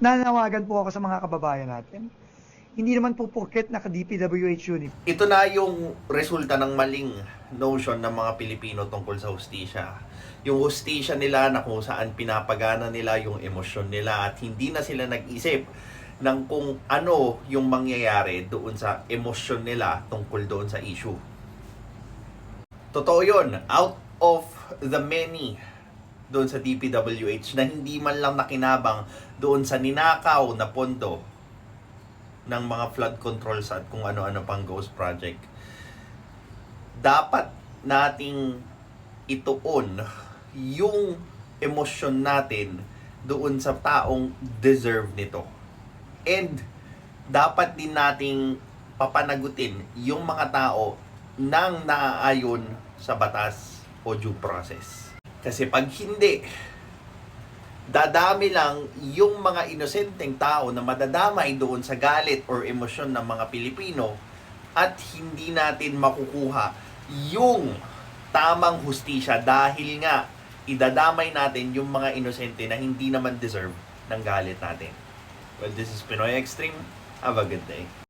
nanawagan po ako sa mga kababayan natin. Hindi naman po porket naka-DPWH uniform. Ito na yung resulta ng maling notion ng mga Pilipino tungkol sa hustisya. Yung hustisya nila na kung saan pinapagana nila yung emosyon nila at hindi na sila nag-isip ng kung ano yung mangyayari doon sa emosyon nila tungkol doon sa issue. Totoo yun. Out of the many doon sa DPWH na hindi man lang nakinabang doon sa ninakaw na pondo ng mga flood controls at kung ano-ano pang ghost project. Dapat nating ituon yung emosyon natin doon sa taong deserve nito. And dapat din nating papanagutin yung mga tao nang naaayon sa batas o due process. Kasi pag hindi, dadami lang yung mga inosenteng tao na madadamay doon sa galit or emosyon ng mga Pilipino at hindi natin makukuha yung tamang hustisya dahil nga idadamay natin yung mga inosente na hindi naman deserve ng galit natin. Well, this is Pinoy Extreme. Have a good day.